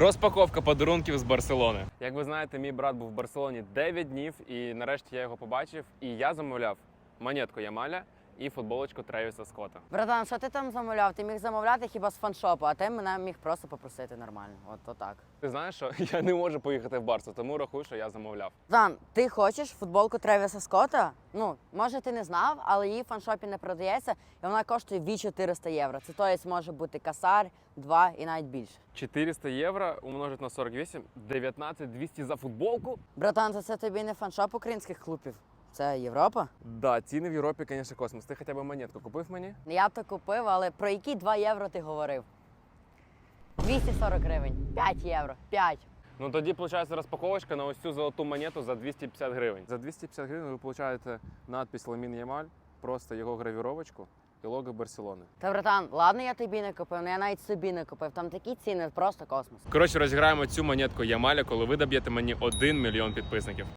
Розпаковка подарунків з Барселони. Як ви знаєте, мій брат був в Барселоні 9 днів, і нарешті я його побачив. І я замовляв монетку Ямаля і футболочку Тревіса Скотта. Братан, що ти там замовляв? Ти міг замовляти хіба з фаншопу, а ти мене міг просто попросити нормально. От отак. Ти знаєш, що я не можу поїхати в Барсу, тому рахуй, що я замовляв. Братан, ти хочеш футболку Тревіса Скотта? Ну, може ти не знав, але її в фаншопі не продається, і вона коштує від 400 євро. Це тобто може бути касар, два і навіть більше. 400 євро умножить на 48, 19 200 за футболку. Братан, то це тобі не фаншоп українських клубів. Це Європа. Да, ціни в Європі, звісно, космос. Ти хоча б монетку купив мені? Я б то купив, але про які 2 євро ти говорив? 240 гривень, 5 євро, 5. Ну тоді виходить розпаковочка на ось цю золоту монету за 250 гривень. За 250 гривень ви получаєте надпись Ламін Ямаль, просто його гравіровочку і лого Барселони. Та братан, ладно, я тобі не купив, але я навіть собі не купив. Там такі ціни, просто космос. Коротше, розіграємо цю монетку Ямаля, коли ви доб'єте мені 1 мільйон підписників.